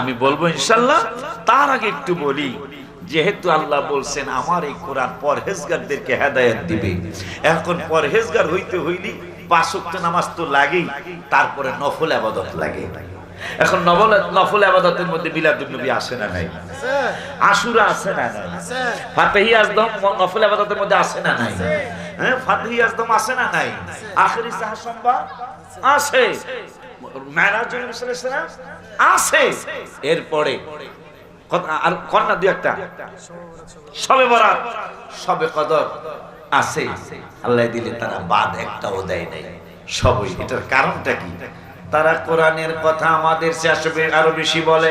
আমি বলব ইনশাল্লাহ তার আগে একটু বলি, যেহেতু আল্লাহ বলছেন, আমার এই কোরআন পরহেজগারদেরকে হেদায়েত দিবে। এখন পরহেজগার হইতে হইলি পাঁচ নামাজ তো লাগেই, তারপরে নফল আবাদত লাগে। এখন নফল নফল আবাদতের মধ্যে মিলাদুল নবী আসে না নাই? আশুরা আছে না নাই? ফাতেহি আজদম নফল আবাদতের মধ্যে আসে না নাই? হ্যাঁ ফাতেহি আজদম আছে না নাই? আখেরি সাহসম্বা আছে মেরাজ আছে এরপরে আর কন্যা দুই একটা। সবে বরাত সবে কদর আছে আল্লাহ দিলে তারা বাদ একটাও দেয় নাই। সবই। এটার কারণটা কি? তারা কোরআনের কথা আমাদের চাষবে আরও বেশি বলে।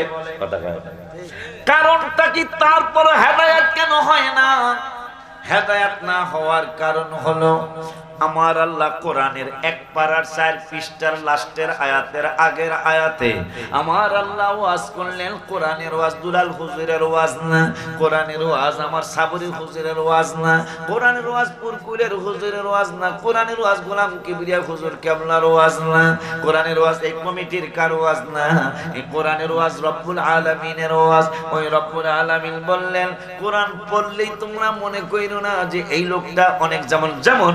কারণটা কি তারপরে হেদায়াত কেন হয় না হেদায়াত না হওয়ার কারণ হলো আমার আল্লাহ কোরআনের এক পারার চার পৃষ্ঠার লাস্টের আয়াতের আগের আয়াতে, আমার আল্লাহ ওয়াজ করলেন কোরআনের ওয়াজ, দুলাল হুজুরের ওয়াজ না, কোরআনের ওয়াজ আমার সাবরি হুজুরের ওয়াজ না, কোরআনের ওয়াজ পুরকুলের হুজুরের ওয়াজ না, কোরআনের ওয়াজ গোলাম কিবরিয়া হুজুর কেবলার ওয়াজ না, কোরআনের ওয়াজ এই কমিটির কার ওয়াজ না, এই কোরআনের ওয়াজ রব্বুল আলামিনের ওয়াজ। ওই রব্বুল আলামিন বললেন, কোরআন পড়লেই তোমরা মনে কইরো না যে এই লোকটা অনেক যেমন যেমন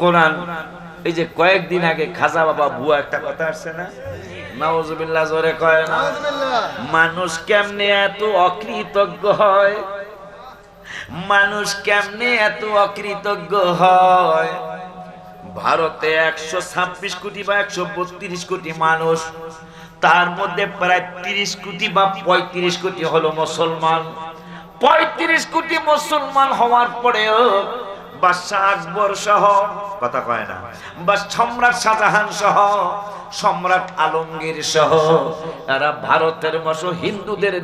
কোরআন। এই যে কয়েকদিন আগে খাজা বাবা বুয়া একটা কথা আসছে না? নাউজুবিল্লাহ জোরে কয় না? মানুষ কেমনে এত অকৃতজ্ঞ হয়? মানুষ কেমনে এত অকৃতজ্ঞ হয়? ভারতে একশো ছাব্বিশ কোটি বা একশো বত্রিশ কোটি মানুষ তার মধ্যে প্রায় তিরিশ কোটি বা পঁয়ত্রিশ কোটি হলো মুসলমান। পঁয়ত্রিশ কোটি মুসলমান হওয়ার পরেও কথা কয় না বা সম্রাট সম্রাট তারা ভারতের হিন্দুদের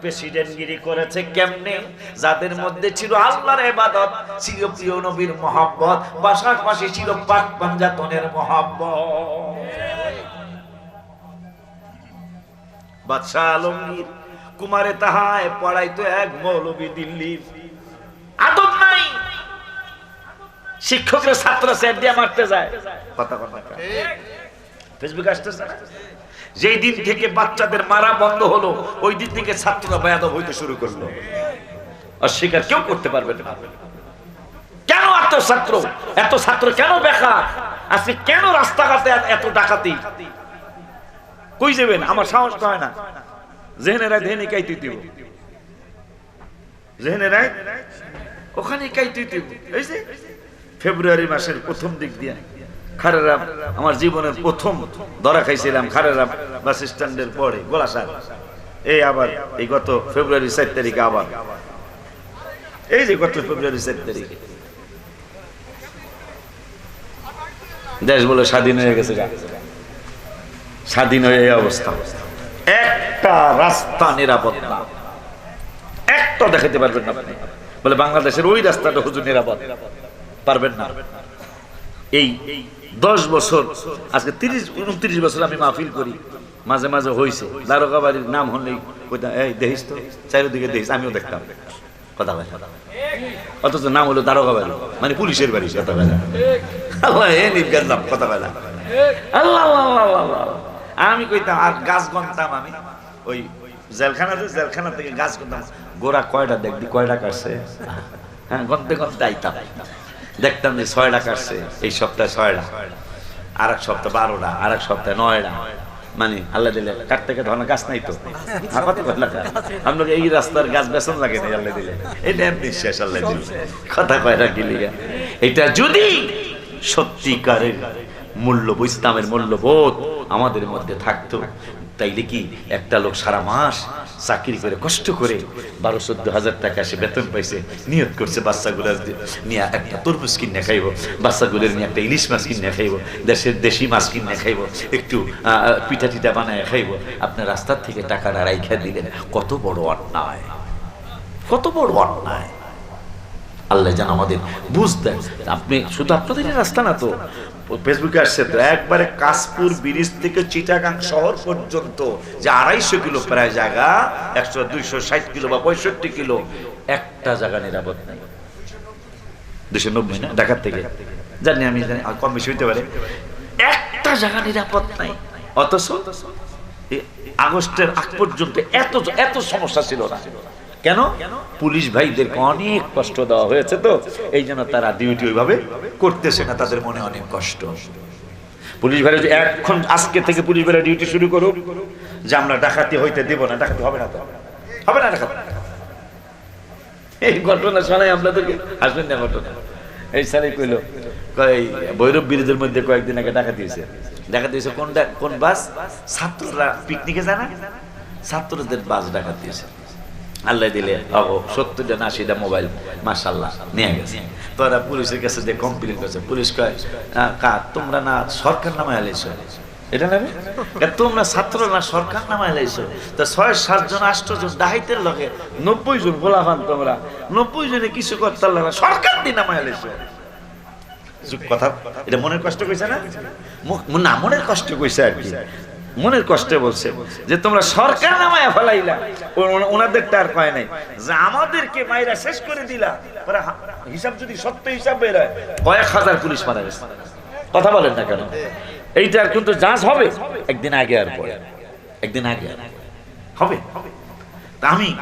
প্রেসিডেন্টগিরি করেছে কেমনে? যাদের মধ্যে ছিল আল্লাহর এবাদত ছিল প্রিয় নবীর মহব্বত পাশাপাশি ছিল পাক পাঞ্জাতনের মহব্বত। বাদশাহ আলমগীর কুমারে তাহায় পড়াইতো এক মৌলবী দিল্লির আদব নাই। শিক্ষকরা ছাত্র স্যার দিয়ে মারতে যায়। কথা কথা ফেসবুক আসতেছে? যেই দিন থেকে বাচ্চাদের মারা বন্ধ হলো, ওই দিন থেকে ছাত্ররা বেয়াদব হইতে শুরু করল। অস্বীকার কেউ করতে পারবে না। কেন এত ছাত্র? এত ছাত্র কেন বেকার? আজকে কেন রাস্তাঘাটে এত- ডাকাতি? কই যাবেন? আমার সাহস হয় না। জেহেনেরা ধেনে কাইতে দিব জেহেনেরা ওখানে কাইতে দিব এই যে ফেব্রুয়ারি মাসের প্রথম দিক দিয়ে খারেরাম আমার জীবনের প্রথম ধরা খাইছিলাম খারেরাম বাস স্ট্যান্ডের পরে গোলাসার এই আবার, এই গত ফেব্রুয়ারি চার তারিখে আবার। এই যে গত ফেব্রুয়ারি চার তারিখে। দেশ বলে স্বাধীন হয়ে গেছে স্বাধীন হয়ে এই অবস্থা। একটা রাস্তা নিরাপদ না। একটা দেখাতে পারবেন না বলে বাংলাদেশের ওই রাস্তাটা হুজুর নিরাপদ। পারবেন না। এই দশ বছর, আজকে তিরিশ, উনত্রিশ বছর আমি মাহফিল করি। মাঝে মাঝে হয়েছে দারোগা বাড়ির নাম হলেই এই, দেখিস তো, চারিদিকে দেখিস, আমিও দেখতাম। কথা বলে। অথচ নাম হলো দারোগা বাড়ি মানে পুলিশের বাড়ি, কথা বলে। আল্লাহ, এ নাম, কথা বলে। আল্লাহ আল্লাহ আল্লাহ আল্লাহ। আমি কইতাম, আর গাছ গনতাম আমি। ওই জেলখানা যে, জেলখানা থেকে গাছ গনতাম। গোড়া কয়টা দেখবি? কয়টা কাটছে? হ্যাঁ গনতে গনতে আইতাম। দেখতাম যে ছয়টা কাটছে। এই সপ্তাহে ছয়টা আর এক সপ্তাহ বারোটা আর এক সপ্তাহে নয়টা মানে আল্লাহ দিলে কাট থেকে ধরনের গাছ নাই তো? আমরা এই রাস্তার গাছ বেসন লাগে না আল্লাহ দিলে। এটা এমনি শেষ আল্লাহ দিলে। কথা কয়টা গিলিগা এটা যদি সত্যিকারের মূল্য ইসলামের মূল্যবোধ আমাদের মধ্যে থাকতো। তাইলে কি একটা লোক সারা মাস চাকরি করে, কষ্ট করে বারো চোদ্দ হাজার টাকা সে বেতন পাইছে নিয়ত করছে বাচ্চাগুলোর নিয়ে একটা তরমুজ কিনে খাইব বাচ্চাগুলোর নিয়ে একটা ইলিশ মাছ কিনে খাইব, দেশের দেশি মাছ কিনে খাইব, একটু পিঠা টিঠা বানায় খাইব। আপনার রাস্তার থেকে টাকা টাকাটা রাইখা দিলেন, কত বড় অন্যায়। কত বড় অন্যায়। আল্লাহ যেন আমাদের বুঝতেন, আপনি শুধু আপনাদের রাস্তা না তো ফেসবুকে আসছে তো একবারে কাশপুর, ব্রিজ থেকে চিটাগাং শহর পর্যন্ত যে আড়াইশো কিলো প্রায় জায়গা, একশো, দুইশো, ষাট কিলো বা পঁয়ষট্টি কিলো, একটা জায়গা নিরাপদ নেই। দুশো নব্বই না? ঢাকার থেকে। জানি আমি জানি কম বেশি হইতে পারে। একটা জায়গা নিরাপদ নাই। অথচ আগস্টের আগ পর্যন্ত এত এত সমস্যা ছিল না। কেন? পুলিশ ভাইদেরকে অনেক কষ্ট দেওয়া হয়েছে তো, এই জন্য তারা ডিউটি ওইভাবে করতেছে না, তাদের মনে অনেক কষ্ট। পুলিশ ভাইরা এখন আজকে থেকে পুলিশ ভাইরা ডিউটি শুরু করুক। যে আমরা ডাকাতি হইতে দেব না, ডাকাতি হবে না তো। হবে না ডাকাতি? এই ঘটনা শোনাই আপনাদেরকে। আসবেন না ঘটনা। এই সালে কইলো এই ভৈরব বিরোধের মধ্যে কয়েকদিন আগে ডাকা দিয়েছে ডাকা দিয়েছে কোন কোন বাস? ছাত্ররা পিকনিকে যায় না? ছাত্রদের বাস ডাকা দিয়েছে আল্লাহ দিলে অগো সত্তরটা না আশিটা মোবাইল মাসাল্লাহ নিয়ে গেছে। তোরা পুলিশের কাছে যে কমপ্লেন করছে, পুলিশ কয় কা, তোমরা না সরকার নামে আলাইছো? এটা নেবে তোমরা ছাত্র না সরকার নামে আলাইছো? তো ছয় সাতজন আষ্টজন ডাহাইতের লগে নব্বই জন বলা হন তোমরা, নব্বই জনে কিছু করতে না, সরকার দিয়ে নামে আলাইছো। কথা, এটা মনের কষ্ট কইছে না? না, মনের কষ্ট কইছে আর কি। মনের কষ্টে বলছে যে তোমরা সরকার নামায় ফেলাইলা। ও- ও- ওনাদেরটা আর কয় নাই। যে আমাদেরকে মাইরা শেষ করে দিলা। হিসাব যদি সত্য হিসাব বের হয়, কয়েক হাজার পুলিশ মারা গেছে। কথা বলেন না কেন? এইটার কিন্তু যাচ হবে, একদিন আগে আর পরে। একদিন আগে আর। হবে? আমি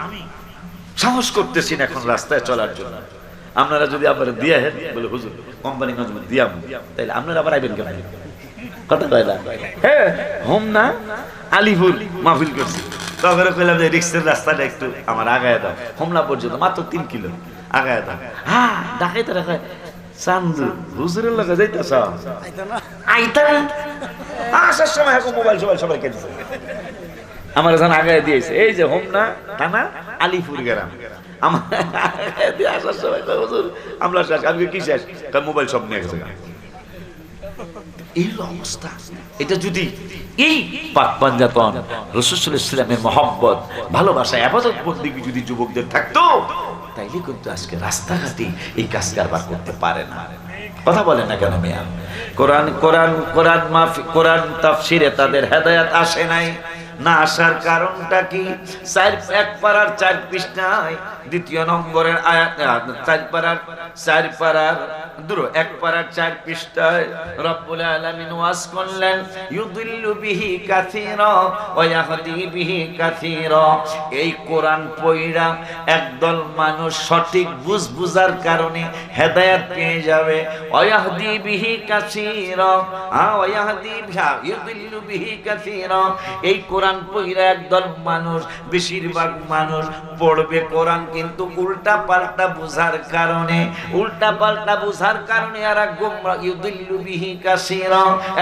সাহস করতেছি না এখন রাস্তায় চলার জন্য। আপনারা যদি আবার দিয়ে হেন, বলে, হুজুর, কোম্পানি দিয়াম তাইলে আপনারা আবার আইবেন কেন? কথা কয় না? হ্যাঁ হোম না? আলিপুর মাহফিল করছি। তখন কইলাম যে রিক্সের রাস্তাটা একটু আমার আগায় দাও। হোমনা পর্যন্ত মাত্র তিন কিলো। আগায় দাও। হ্যাঁ ডাকাই তো ডাকায় চান্দু হুজুরের লগে যাইতেছ? আইতা আসার সময় এখন মোবাইল সোবাইল সবাই কেটেছে। আমার এখানে আগায় দিয়েছে। এই যে হোমনা থানা আলিপুর গ্রাম। আমার আসার সময় হুজুর আমরা শেষ আমি কি শেষ? মোবাইল সব নিয়ে গেছে তাইলে কিন্তু আজকে রাস্তাঘাটে এই কাজ কারবার করতে পারে না। কথা বলেন না কেন মিয়া? কোরআন কোরআন কোরআন কোরআন তাফসিরে তাদের হেদায়াত আসে নাই। না আসার কারণটা কি? চার, এক পাড়ার চার দ্বিতীয় নম্বরের চার চার দূর, এক চার পৃষ্ঠায় রব্বুল করলেন বিহি বিহি এই কোরআন একদল মানুষ সঠিক বুঝ বুঝার কারণে হেদায়েত পেয়ে যাবে। ওয়া বিহি কাসীরা, আ, ওয়া ইয়াহদি বিহা এই কোরআন পড়া একদল মানুষ, বেশিরভাগ মানুষ পড়বে কোরআন কিন্তু উল্টা পাল্টা বুঝার কারণে, উল্টা পাল্টা বুঝার কারণে এরা গোমরা, ইউদিল্লু বিহি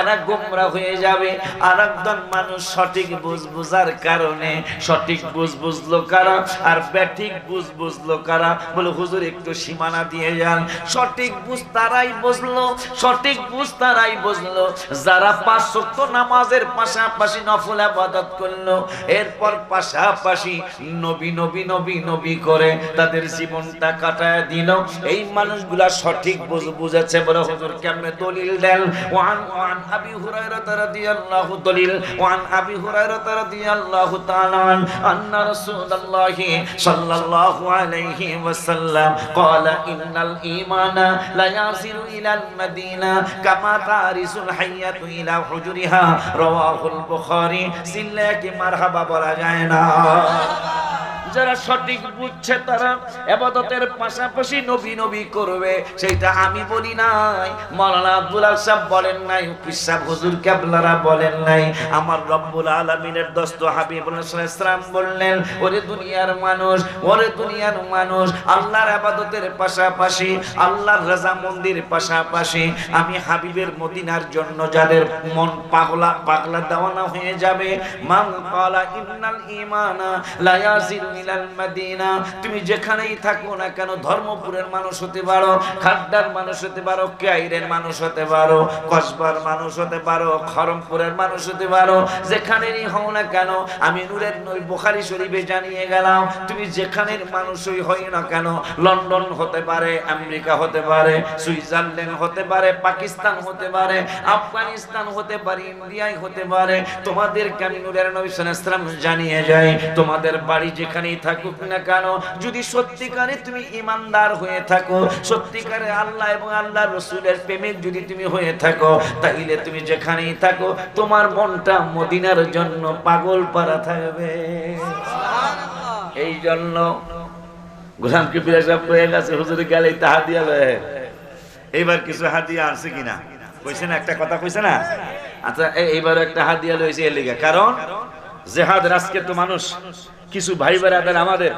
এরা গোমরা হয়ে যাবে। আর একজন মানুষ সঠিক বুঝ বুঝার কারণে, সঠিক বুঝ বুঝলো কারা আর ব্যাঠিক বুঝ বুঝলো কারা? বলে, হুজুর, একটু সীমানা দিয়ে যান। সঠিক বুঝ তারাই বুঝলো, সঠিক বুঝ তারাই বুঝলো। যারা পাঁচ ওয়াক্ত নামাজের পাশাপাশি নফল আবাদত করল, এরপর পাশাপাশি নবী নবী নবী নবী করে করে তাদের জীবনটা কাটায় দিল। এই মানুষগুলা সঠিক বুঝেছে বলে হুজুর কেমনে দলিল দেন? ওয়ান ওয়ান আবি হুরায়রা রাদিয়াল্লাহু দলিল, ওয়ান আবি হুরায়রা রাদিয়াল্লাহু তাআলা আন্না রাসূলুল্লাহি সাল্লাল্লাহু আলাইহি ওয়াসাল্লাম ক্বালা, ইন্নাল ঈমানা লা ইয়াসিরু ইলাল মাদিনা কামা তারিসুল হাইয়াতু ইলা হুজুরিহা রাওয়াহুল বুখারী। সিল্লাকে মারহাবা বলা যায় না। যারা সঠিক বুঝছে তারা এবাদতের পাশাপাশি নবী নবী করবে। সেটা আমি বলি নাই। মাওলানা আব্দুল সাহেব বলেন নাই পিসাব হুজুর কেবলারা বলেন নাই। আমার রব্বুল আলামিনের দোস্ত হাবিবুল ইসলাম বললেন, ওরে দুনিয়ার মানুষ, ওরে দুনিয়ার মানুষ, আল্লাহর আবাদতের পাশাপাশি, আল্লাহর রাজা মন্দির পাশাপাশি, আমি হাবিবের মদিনার জন্য যাদের মন পাগলা পাগলা দেওয়ানা হয়ে যাবে, মান কালা ইন্নাল ইমানা লা ইয়াজিলু তুমি যেখানেই থাকো না কেন, ধর্মপুরের মানুষ হতে পারো খাড্ডার মানুষ হতে পারো কাইরের মানুষ হতে পারো, কসবার মানুষ হতে পারো খরমপুরের মানুষ হতে পারো যেখানেই হও না কেন, আমি নূরের নই বুখারী শরীফে জানিয়ে গেলাম, তুমি যেখানের মানুষই হই না কেন, লন্ডন হতে পারে, আমেরিকা হতে পারে, সুইজারল্যান্ড হতে পারে, পাকিস্তান হতে পারে, আফগানিস্তান হতে পারে ইন্ডিয়ায় হতে পারে, তোমাদেরকে আমি নূরের নবী ওয়াসাল্লাম জানিয়ে যাই, তোমাদের বাড়ি যেখানেই থাকুক না কেন? যদি সত্যিকারে তুমি ইমানদার হয়ে থাকো, সত্যিকারে আল্লাহ এবং আল্লাহ রসুলের যদি তুমি হয়ে থাকো, তাইলে তুমি যেখানেই থাকো, তোমার মনটা মদিনার জন্য পাগল পারা থাকবে। এই জন্য গোলাম হয়ে গেছে, হুজুরে গেলে তাহা দিয়া এইবার কিছু হাতিয়া আনছে কিনা? কইছে না, একটা কথা কইছে না? আচ্ছা এইবার একটা হাতিয়া লইছে কারণ জেহাদ আজকে তো মানুষ কিছু ভাই বেড়াদের আমাদের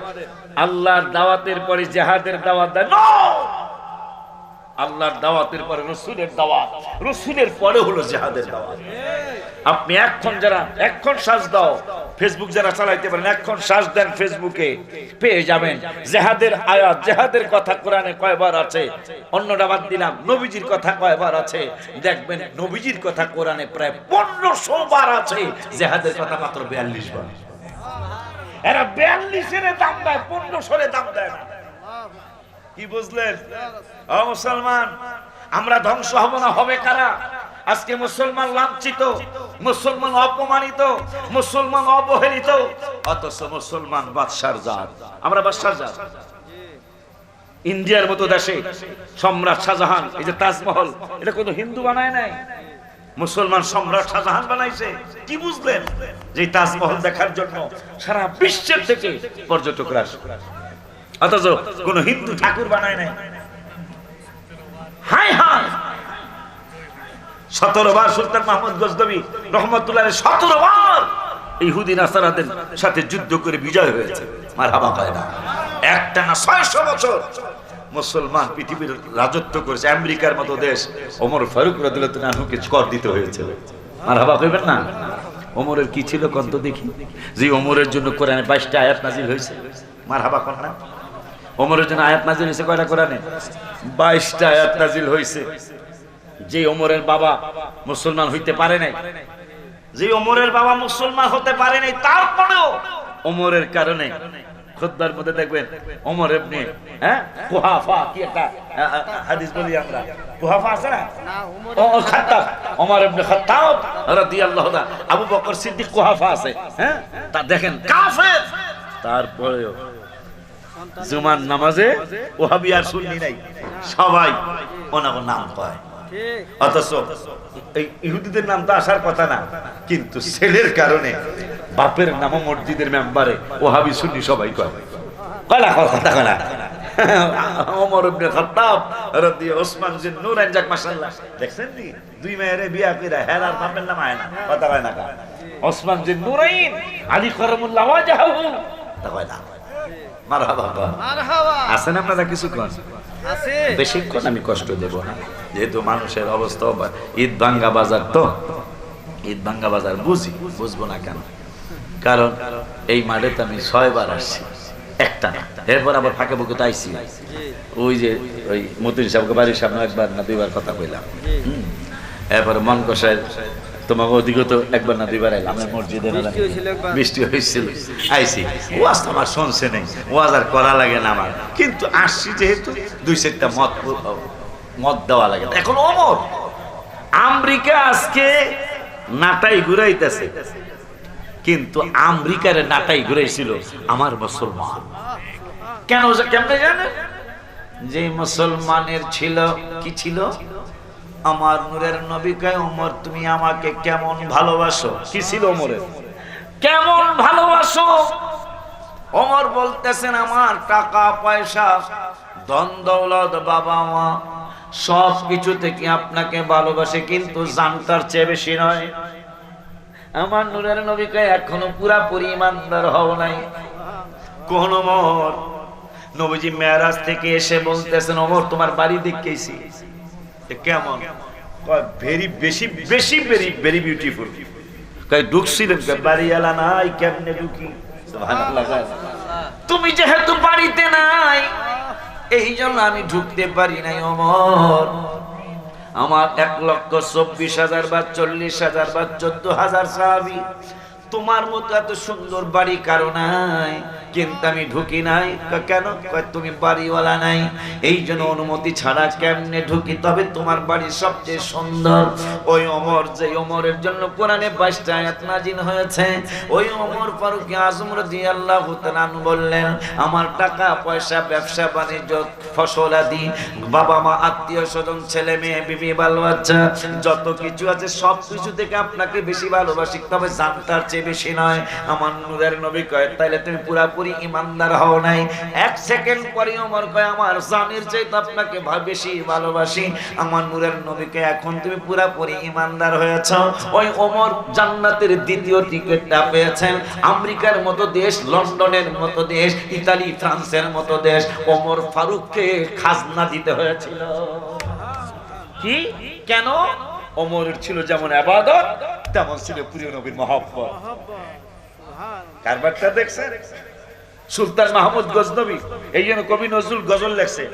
আল্লাহর দাওয়াতের পরে জেহাদের দাওয়াত দেয়! আল্লাহর দাওয়াতের পরে রসুলের দাওয়াত। রসুলের পরে হলো জেহাদের দাওয়াত। আপনি এখন যারা এখন শ্বাস দাও। ফেসবুক যারা চালাইতে পারেন এখন শ্বাস দেন ফেসবুকে পেয়ে যাবেন। জেহাদের আয়াত, জেহাদের কথা কোরআনে কয়বার আছে? অন্যটা বাদ দিলাম, নবীজির কথা কয়বার আছে? দেখবেন নবীজির কথা কোরআনে প্রায় পনেরোশো বার আছে। জেহাদের কথা মাত্র বিয়াল্লিশ বার। এরা বিয়াল্লিশের দাম দেয়, পনেরোশোরে দাম দেয় না। কি বুঝলেন? ও মুসলমান, আমরা ধ্বংস হব না, হবে কারা? আজকে মুসলমান লাঞ্ছিত, মুসলমান অপমানিত, মুসলমান অবহেলিত, অথচ মুসলমান বাদশার জাত। আমরা বাদশার জাত। ইন্ডিয়ার মতো দেশে সম্রাট শাহজাহান, এই যে তাজমহল, এটা কোনো হিন্দু বানায় নাই? মুসলমান সম্রাট শাহজাহান বানাইছে? কি বুঝলেন? যে তাজমহল দেখার জন্য সারা বিশ্বের থেকে পর্যটকরা আসে। অথচ কোন হিন্দু ঠাকুর বানায় নাই। হাই হাই সতেরো বার সুলতান মাহমুদ গজনবী রহমতুল্লাহ সতেরো বার ইহুদি নাসারাদের সাথে যুদ্ধ করে বিজয় হয়েছে। মার হাবা পায় না। একটা না ছয়শো বছর মুসলমান পৃথিবীর রাজত্ব করেছে আমেরিকার মতো দেশ। ওমর ফারুক রাদিয়াল্লাহুকে কর দিতে হয়েছিল। মার হাবা কইবেন না? ওমরের কি ছিল কত দেখি। যে ওমরের জন্য কোরআনে বাইশটা আয়াত নাজিল হয়েছে। মার হাবা কর না? ওমরের জন্য আয়াত নাজিল হয়েছে কয়টা কোরআনে? বাইশটা আয়াত নাজিল হয়েছে। যে ওমরের বাবা মুসলমান হইতে পারে নাই যে ওমরের বাবা মুসলমান হতে পারে নাই তারপরেও ওমরের কারণে খুদ্বার মধ্যে দেখবেন ওমর এমনি হ্যাঁ? কুহাফা কি একটা হাদিস বলি আমরা। কুহাফা আছে না? ও ও, খাত্তাব। ওমর ইবনে খাত্তাব রাদিয়াল্লাহু তাআলা আবু বকর সিদ্দিক কুহাফা আছে হ্যাঁ? তা দেখেন কাফের! তারপরেও জুমার নামাজে ওহাবি আর সুন্নি নাই। সবাই ওনার নাম পায় অথচ এই ইহুদিদের নাম তো আসার কথা না, কিন্তু ছেলের কারণে বাপের নাম মসজিদের মেম্বারে ওহাবি, সুন্নি সবাই কয়। কয়লা কথা কয়লা দেখছেন বাপের নাম আলী করমুল্লাহ আছেন আপনারা কিছুক্ষণ? বেশিক্ষণ আমি কষ্ট দেব না। যেহেতু মানুষের অবস্থা ঈদ ভাঙ্গা বাজার তো। ঈদ ভাঙ্গা বাজার বুঝি বুঝব না কেন? কারণ এই মাঠে তো আমি ছয়বার আসছি। একটা না। এরপর আবার ফাঁকে বুকে তো আইসি ওই যে ওই মতিন সাহেবকে বাড়ির সামনে একবার না দুইবার কথা কইলাম। এরপরে মন কষায় তোমাকে ওদিকে তো একবার না দুইবার এলাম। মসজিদে বৃষ্টি হয়েছিল। আইসি ওয়াজ তো আমার শুনছে নেই। ওয়াজ আর করা লাগে না আমার। কিন্তু আসছি যেহেতু দুই চারটা মত মত দেওয়া লাগে। এখন অমর। আমেরিকা আজকে নাটাই ঘুরাইতেছে। কিন্তু আমেরিকার নাটাই ঘুরাইছিল আমার মুসলমান। কেন কেমনে জানেন? যে মুসলমানের ছিল, কি ছিল? আমার নূরের নবীকে, ওমর, তুমি আমাকে কেমন ভালোবাসো? কি ছিল ওমরের? কেমন ভালোবাসো? ওমর বলতেছেন, আমার টাকা, পয়সা, ধন, দৌলত, বাবা, মা, সব কিছু থেকে আপনাকে ভালোবাসে, কিন্তু জানতার চেয়ে বেশি নয়। আমার নূরের নবীকে এখনও পুরাপুরি ইমানদার হও নাই। কোন ওমর? নবীজি মেয়ারাজ থেকে এসে বলতেছেন, ওমর, তোমার বাড়ি দেখেছি। কেমন? ভেরি বেশি বেশি ভেরি ভেরি বিউটিফুল কই ঢুকছিলেন বাড়িওয়ালা নাই, কেমনে ঢুকি। তুমি যেহেতু বাড়িতে নাই এই জন্য আমি ঢুকতে পারি নাই, অমর। আমার এক লক্ষ চব্বিশ হাজার বা চল্লিশ হাজার বা চোদ্দ হাজার সাহাবি, তোমার মতো এত সুন্দর বাড়ি কারও নাই। কিন্তু আমি ঢুকি নাই। কেন? তুমি বাড়িওয়ালা নাই। এই জন্য অনুমতি ছাড়া কেমনে ঢুকি? তবে তোমার বাড়ি সবচেয়ে সুন্দর। ওই অমর যে অমরের জন্য কোরআনে বাইশটা আয়াত নাজিল হয়েছে, ওই অমর ফারুক আজম রাদিয়াল্লাহু তাআলা বললেন, আমার টাকা, পয়সা, ব্যবসা, বাণিজ্য, ফসল আদি, বাবা মা, আত্মীয় স্বজন, ছেলে মেয়ে, বিবি বাল বাচ্চা যত কিছু আছে সব কিছু থেকে আপনাকে বেশি ভালোবাসি। তবে জানতার চেয়ে বেশি নয়। আমার নূরের নবী কয়, তাইলে তুমি পুরাপুরি ইমানদার হও নাই। এক সেকেন্ড পরে আমার কয়, আমার জানের চাইতে আপনাকে বেশি ভালোবাসি। আমার নূরের নবীকে এখন তুমি পুরাপুরি ইমানদার হয়েছ। ওই ওমর জান্নাতের দ্বিতীয় টিকিটটা পেয়েছেন। আমেরিকার মতো দেশ, লন্ডনের মতো দেশ, ইতালি, ফ্রান্সের মতো দেশ। ওমর ফারুককে খাজনা দিতে হয়েছিল। কি? কেন? ওমরের ছিল যেমন আবাদত, তেমন ছিল প্রিয় নবীর মহব্বত। কারবারটা দেখছেন? সুলতান মাহমুদ গজনবী, এই জন্য কবি নজরুল গজল লেখছে,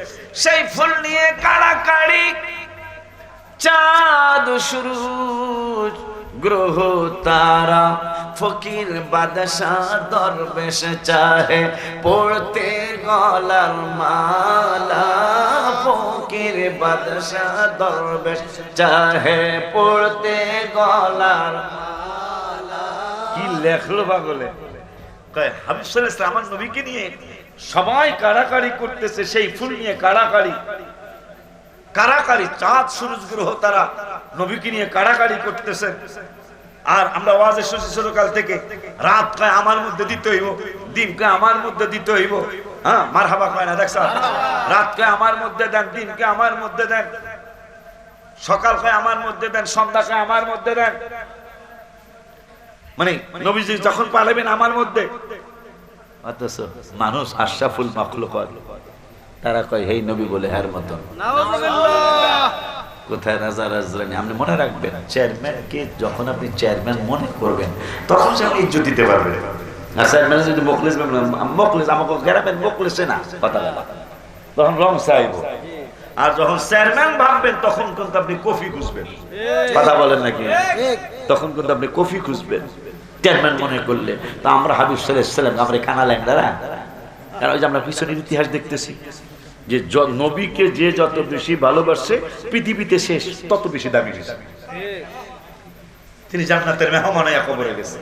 সেই ফুল নিয়ে কাড়াকাড়ি চাঁদ শুরু গ্রহ, তারা, ফকির বাদশাহ দরবেশ চাহে, পড়তে গলার মালা, ফকির বাদশাহ দরবেশ চাহে, পড়তে গলার মালা। কি লেখলো কয় আমার নবীকে নিয়ে সবাই কাড়াকাড়ি করতেছে, সেই ফুল নিয়ে কাড়াকাড়ি কাড়াকাড়ি চাঁদ গ্রহ তারা নবীকে নিয়ে করতেছে। আর আমরা ওয়াজে শুনছি থেকে, রাত কয় আমার মধ্যে দিতে হইব, দিন কয় আমার মধ্যে দিতে হইব। হ্যাঁ মার হাবা কয় না দেখছ রাত কয় আমার মধ্যে দেন, দিন কয় আমার মধ্যে দেন। সকাল কয় আমার মধ্যে দেন, সন্ধ্যা কয় আমার মধ্যে দেন। মানে নবীজি যখন পালাবেন আমার মধ্যে। অথচ মানুষ আশরাফুল মাখলুক তারা কয় হেই নবী বলে হার মতন। কোথায় রাজা রাজরানি আপনি মনে রাখবেন চেয়ারম্যানকে যখন আপনি চেয়ারম্যান মনে করবেন তখন সে আপনি ইজ্জত দিতে পারবেন। আর চেয়ারম্যান যদি মকলিস মকলিস আমাকে গ্রামের মকলিসে না। কথা বলা। তখন রং চাইব আর যখন চেয়ারম্যান ভাববেন তখন কিন্তু আপনি কফি খুঁজবেন। কথা বলেন নাকি? তখন কিন্তু আপনি কফি খুঁজবেন। চেয়ারম্যান মনে করলে। তা আমরা হাবিব সাল্লাম আমরা কানা ল্যাংদারা কারণ ওই যে আমরা পিছনের ইতিহাস দেখতেছি যে নবীকে যে যত বেশি ভালোবাসছে পৃথিবীতে শেষ তত বেশি দামি হয়েছে। তিনি জান্নাতের মেহমান হয়ে কবরে গেছে।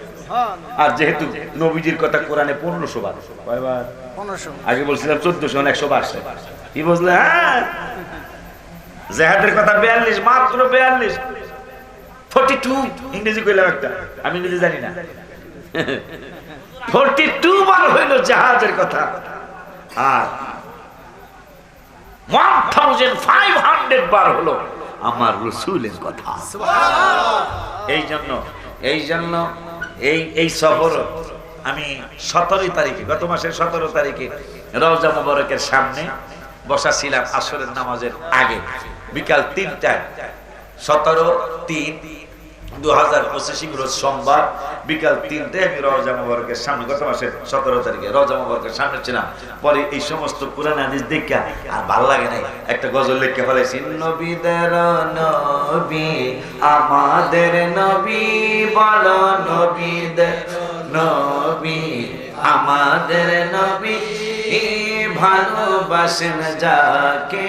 আর যেহেতু নবীজির কথা কোরআনে পনেরোশো বার? আগে বলছিলাম চোদ্দশো একশো বারশো কি বুঝলে হ্যাঁ? জেহাদের কথা বিয়াল্লিশ মাত্র বিয়াল্লিশ। ফোর্টি টু ইংরেজি কইলাম একটা আমি ইংরেজি জানি না। ফোর্টি টু বার হইল জাহাজের কথা। আর ওয়ান থাউজেন্ড ফাইভ হান্ড্রেড বার হলো আমার রসুলের কথা। এই জন্য এই জন্য এই এই সফর আমি সতেরোই তারিখে গত মাসের সতেরো তারিখে রওজা মোবারকের সামনে বসা ছিলাম আসরের নামাজের আগে। বিকাল তিনটায়। সতেরো তিন দু হাজার সোমবার বিকাল আমি পরে এই সমস্ত পুরান হাদিস দেখা আর ভালো লাগে নাই, একটা গজল লিখে ফেলেছি, নবীদের নবী, আমাদের আমাদের নবী ভালোবাসেন যাকে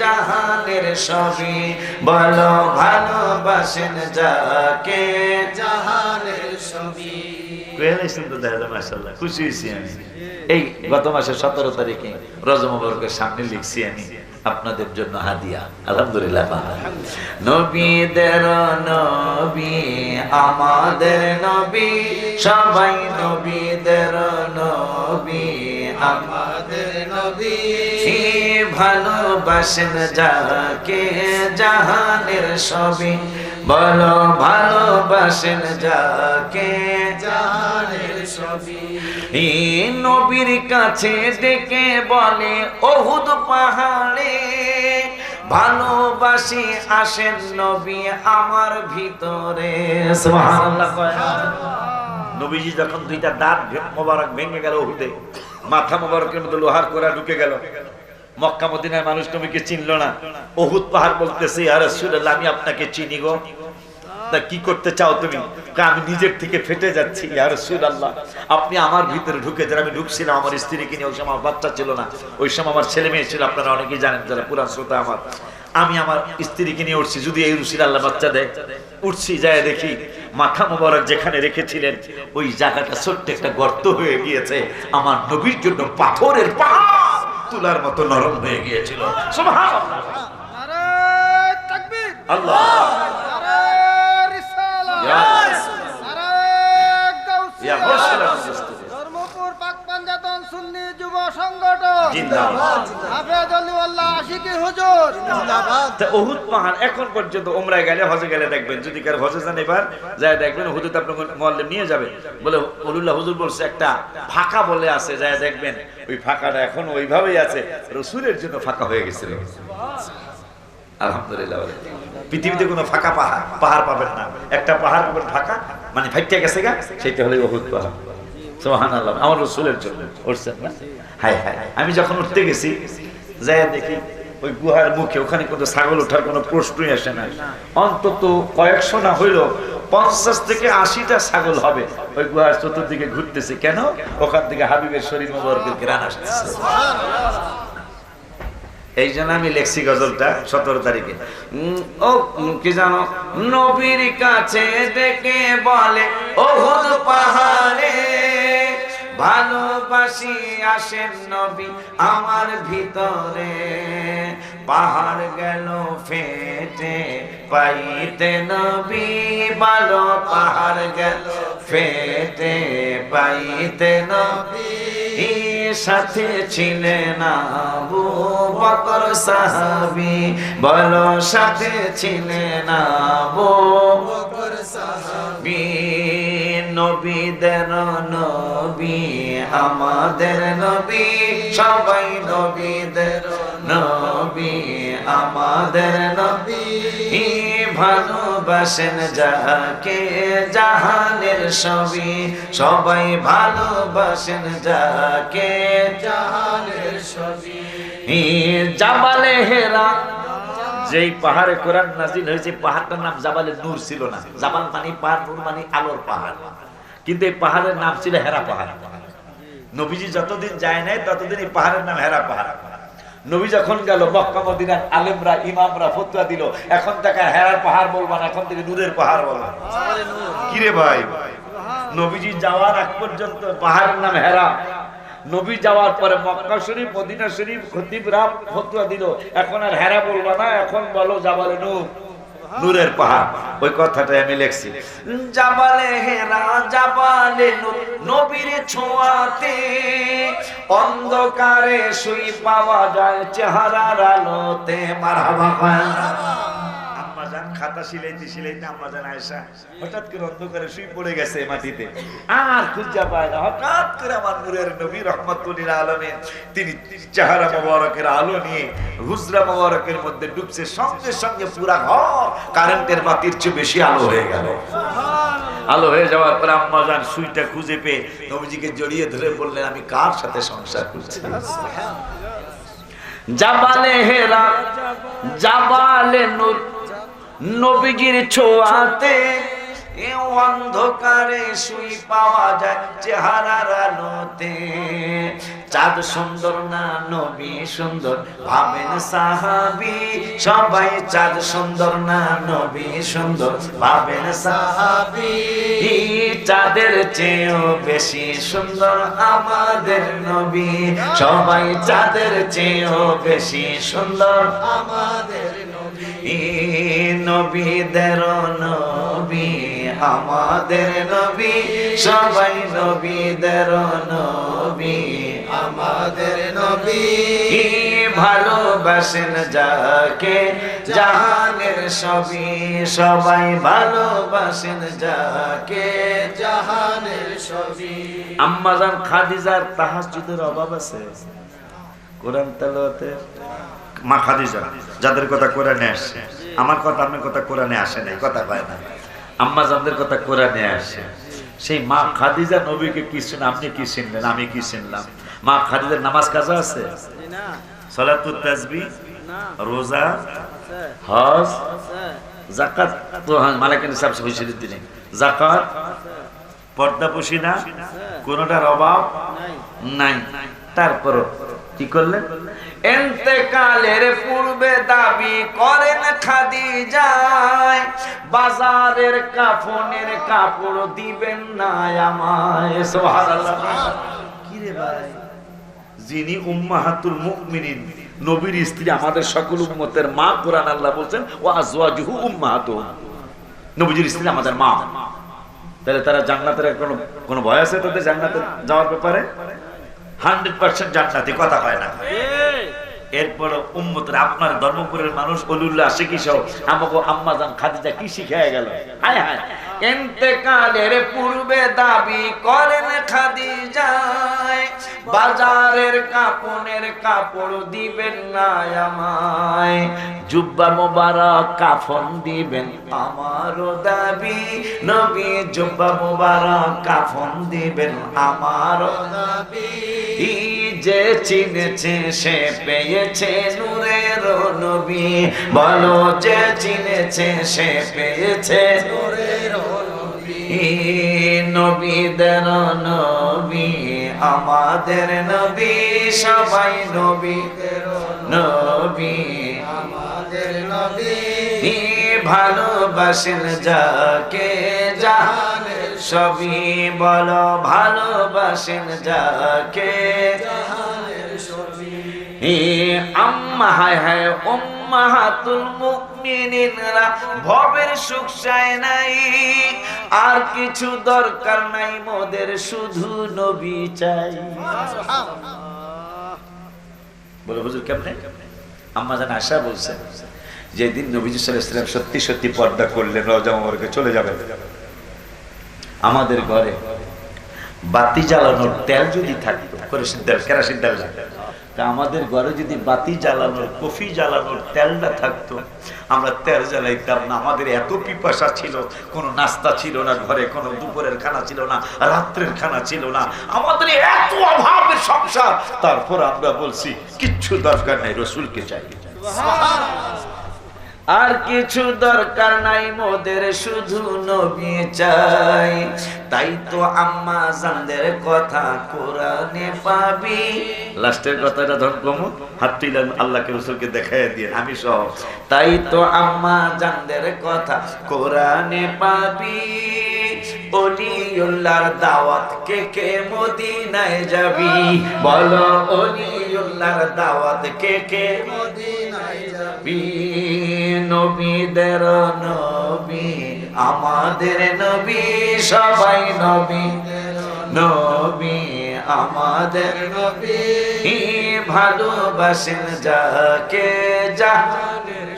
জাহানের সবই। বলো ভালোবাসেন যাকে জাহানের ছবি পেয়েছেন দেখা যায় খুশি হয়েছি আমি। এই গত মাসের সতেরো তারিখে রজমবরকের সামনে লিখছি আমি আপনাদের জন্য হাদিয়া। আলহামদুলিল্লাহ। নবীদের নবী আমাদের নবী সবাই নবীদের নবী আমাদের নবী ভালোবাসেন যাকে, জাহানের সবই বলো, ভালোবাসেন যাকে, জাহানের ছবি এই নবীর কাছে ডেকে বলে অহুদ পাহাড়ে ভালোবাসি আসেন নবী আমার ভিতরে। সুবহানাল্লাহ। নবীজি যখন দুইটা দাঁত মোবারক ভেঙে গেল ওহুদে মাথা মোবারকের মধ্যে লোহার কোরা ঢুকে গেল। মানুষ নবীকে চিনল না। পাহাড় বলতেছে আর আমি আপনাকে চিনি গো। তা কি করতে চাও তুমি? আমি নিজের থেকে ফেটে যাচ্ছি আপনি আমার ভিতরে ঢুকে যারা আমি ঢুকছিলাম, আমার স্ত্রীকে নিয়ে। ওই সময় আমার বাচ্চা ছিল না। ওই সময় আমার ছেলে মেয়ে ছিল, আপনারা অনেকেই জানেন যারা পুরান শ্রোতা আমার। আমি আমার স্ত্রীকে নিয়ে উঠছি, যদি এই রুসিল আল্লাহ বাচ্চা দেয়, উঠছি যায় দেখি। মাথা মোবারক যেখানে রেখেছিলেন ওই জায়গাটা ছোট্ট একটা গর্ত হয়ে গিয়েছে। আমার নবীর জন্য পাথরের পাহাড় তুলার মতো নরম হয়ে গিয়েছিল। আল্লাহ নারায় রিসালাত ইয়া নারায় গাউসিয়া ইয়া মুসলিম মুসলিম। ধর্মপুর পাক পাঞ্জাতন সুন্নি যুব সংগঠন জিন্দাবাদ। হাফেজ আলিউল্লাহ আশিকি হুজুর। তা উহুদ পাহাড় এখন পর্যন্ত উমরায় গেলে হজে গেলে দেখবেন যদি কার হজে যান এবার যায় দেখবেন হুজুর আপনার মোয়াল্লিম নিয়ে যাবে। বলে উলুল্লাহ হুজুর বলছে একটা ফাঁকা বলে আছে যায় দেখবেন ওই ফাঁকাটা এখন ওইভাবেই আছে। রসুলের জন্য ফাঁকা হয়ে গেছিল। আলহামদুলিল্লাহ পৃথিবীতে কোনো ফাঁকা পাহাড় পাহাড় পাবেন না। একটা পাহাড় পাবেন ফাঁকা মানে ফাইটে গেছে গা সেইটা হলো উহুদ পাহাড়। সোহান আল্লাহ আমার রসুলের জন্য। উঠছেন না? আমি যখন উঠতে গেছি যাই দেখি ওই গুহার মুখে ওখানে কোনো ছাগল ওঠার কোনো প্রশ্নই আসে না। অন্তত কয়েকশো না হইল পঞ্চাশ থেকে আশিটা ছাগল হবে। ওই গুহার চতুর্দিকে ঘুরতেছে। কেন? ওখান থেকে হাবিবের শরীর গ্রান আসতেছে। এই জন্য আমি লেখছি গজলটা সতেরো তারিখে। ও কি জানো? নবীর কাছে ডেকে বলে ওহুদ পাহাড়ে ভালোবাসি আসেন নবী আমার ভিতরে। পাহাড় গেল ফেটে, পাইতে নবী ভালো পাহাড় গেল ফেটে, পাইতে নবী সাথে ছিলেন আবু বকর সাহাবি। বলো সাথে ছিলেন আবু বকর সাহাবী। নবীদের নবী, আমাদের নবী, সবাই নবী নবীদের নবী, আমাদের নবী। ভালোবাসেন যাকে জাহানের সবই সবাই ভালোবাসেন যাকে জাহানের ছবি। ই জাবালে হেরা যেই পাহাড়ে কোরআন নাজিল হয়েছে পাহাড়টার নাম জাবালে নূর ছিল না। জাবাল মানে পাহাড় নূর মানে আলোর পাহাড়। কিন্তু এই পাহাড়ের নাম ছিল হেরা পাহাড়। নবীজি যতদিন যায় নাই ততদিন এই পাহাড়ের নাম হেরা পাহাড়। নবী যখন গেল মক্কা মদিনার আলেমরা ইমামরা ফতুয়া দিল এখন আর হেরার পাহাড় বলবা না এখন থেকে নূরের পাহাড় বলবা। কিরে ভাই? নবীজি যাওয়ার আগ পর্যন্ত পাহাড়ের নাম হেরা। নবী যাওয়ার পরে মক্কা শরীফ মদিনা শরীফ খতিবরা ফতুয়া দিল। এখন আর হেরা বলবা না এখন বলো জাবালে নূর। নূরের পাহাড়। ওই কথাটা আমি লিখছি। জাবালে হেরা জাবালে নবীর ছোঁয়াতে অন্ধকারে শুই পাওয়া যায় চেহারার আলোতে। মারহাবা খাতা সিলাইতে সিলাইতে আম্মা জান আয়েশা হঠাৎ করে অন্ধকারে শুই পড়ে গেছে মাটিতে। আর খুঁজা পায় না। হঠাৎ করে আমার নূরের নবী রহমতুল্লিল আলমের তিনি চেহারা মোবারকের আলো নিয়ে হুজরা মোবারকের মধ্যে ডুবছে, সঙ্গে সঙ্গে পুরা ঘর কারেন্টের বাতির চেয়ে বেশি আলো হয়ে গেল। আলো হয়ে যাওয়ার পর আম্মা জান সুইটা খুঁজে পেয়ে নবীজিকে জড়িয়ে ধরে বললেন, আমি কার সাথে সংসার করছি? জাবালে হেরা, জাবালে নূর নবীজির ছোঁয়াতে অন্ধকারে শুই পাওয়া যায় চেহারার আলোতে। চাঁদ সুন্দর না নবী সুন্দর, ভাবেন সাহাবি, সবাই চাঁদ সুন্দর না নবী সুন্দর, ভাবেন সাহাবি। চাঁদের চেয়েও বেশি সুন্দর আমাদের নবী, সবাই চাঁদের চেয়েও বেশি সুন্দর আমাদের নবীদের নবী, আমাদের নবী, সবাই নবীদের নবী, আমাদের নবী। ভালোবাসেন যাকে, জাহানের সবই সবাই ভালোবাসেন যাকে, জাহানের ছবি। আম্মাজান খাদিজার তাহাজ্জুদের অভাব আছে? কোরআন তেলাওয়াতে মা খাদিজা, যাদের কথা কোরআনে আসে। আমার কথা আপনার কথা কোরআনে আসে নাই, কথা পায় না। আম্মা যাদের কথা কোরআনে আসে। সেই মা খাদিজা নবীকে কি শুনে আপনি কি শুনলেন আমি কি শুনলাম মা খাদিজার নামাজ কাজা আছে? তাসবিহ রোজা, হজ জাকাত তো মালাকেন সাহেব হয়েছিল দিনে জাকাত পর্দা পুষি না কোনটার অভাব নাই। তারপর কি করলেন? এতেকালের পূর্বে দাবি করেন খাদি যায় বাজারের কাফনের কাপড় দিবেন না আমায়। সুবহানাল্লাহ। কি রে ভাই? যিনি উম্মাহাতুল মুমিনিন নবীর স্ত্রী আমাদের সকল উম্মতের মা কোরআন আল্লাহ বলছেন ও আজওয়াজুহু উম্মাহাতুহুম নবীজির স্ত্রী আমাদের মা। তাহলে তারা জান্নাতের কোনো কোনো ভয় আছে তাদের জান্নাতে যাওয়ার ব্যাপারে? হান্ড্রেড পার্সেন্ট জান্নাতি কথা হয় না। এরপর উম্মতের আপনার ধর্মপুরের মানুষ অলিউল্লাহ শিখি সহ আমাকে আম্মা জান খাদিজা কি শিখায় গেল? হায় হায়। এতেকালের পূর্বে দাবি করেন খাদিজায়, বাজারের কাপনের কাপড় দিবেন না আমায়, জুব্বা মোবারক কাফন দিবেন আমারও দাবি, নবী জুব্বা মোবারক কাফন দিবেন আমারও ই যে চিনেছে, সে পেয়েছে নূরের নবী। বলো যে চিনেছে, সে পেয়েছে নূরের নবীদের নবী, আমাদের নবী, সবাই নবী নবী। আমাদের নবী, ভালোবাসেন যাকে জাহানের সবই বলো, ভালোবাসেন যাকে? আম্মা, হায় হায় উম্মাহাতুল মুমিনিনরা, ভবের সুখ চায় নাই। আর কিছু দরকার নাই মোদের, শুধু নবী চাই। বলে, হুজুর কেমনে? আম্মা জান আশা বলছেন যেদিন নবীজি সাল্লাল্লাহু আলাইহি ওয়াসাল্লাম সত্যি সত্যি পর্দা করলেন মোবারকে চলে যাবেন। আমাদের ঘরে বাতি জ্বালানোর তেল যদি থাকতো তেল। তা আমাদের ঘরে যদি বাতি জ্বালানোর, কফি জ্বালানোর তেলটা থাকতো, আমরা তেল জ্বালাইতাম না। আমাদের এত পিপাসা ছিল, কোনো নাস্তা ছিল না ঘরে, কোনো দুপুরের খানা ছিল না, রাত্রের খানা ছিল না। আমাদের এত অভাবের সংসার। তারপর আমরা বলছি, কিচ্ছু দরকার নাই, রসুলকে চাই। আর কিছু দরকার নাই মোদের শুধু নবী চাই। তাই তো আম্মা জানদের কথা কোরআনে পাবি। লাস্টের কথাটা ধর কমু হাত তুইলেন আল্লাহকে রসুলকে দেখাই দিয়ে আমি সহ তাই তো আম্মা জানদের কথা কোরআনে পাবি। অলিউল্লাহর দাওয়াত কে কে মদিনায় যাবি? বলো অলিউল্লাহর দাওয়াত কে কে মদিনায় যাবি? নবীদের নবী আমাদের নবী সবাই নবী। নবী আমাদের নবী ভালোবাসেন যাকে জাহানের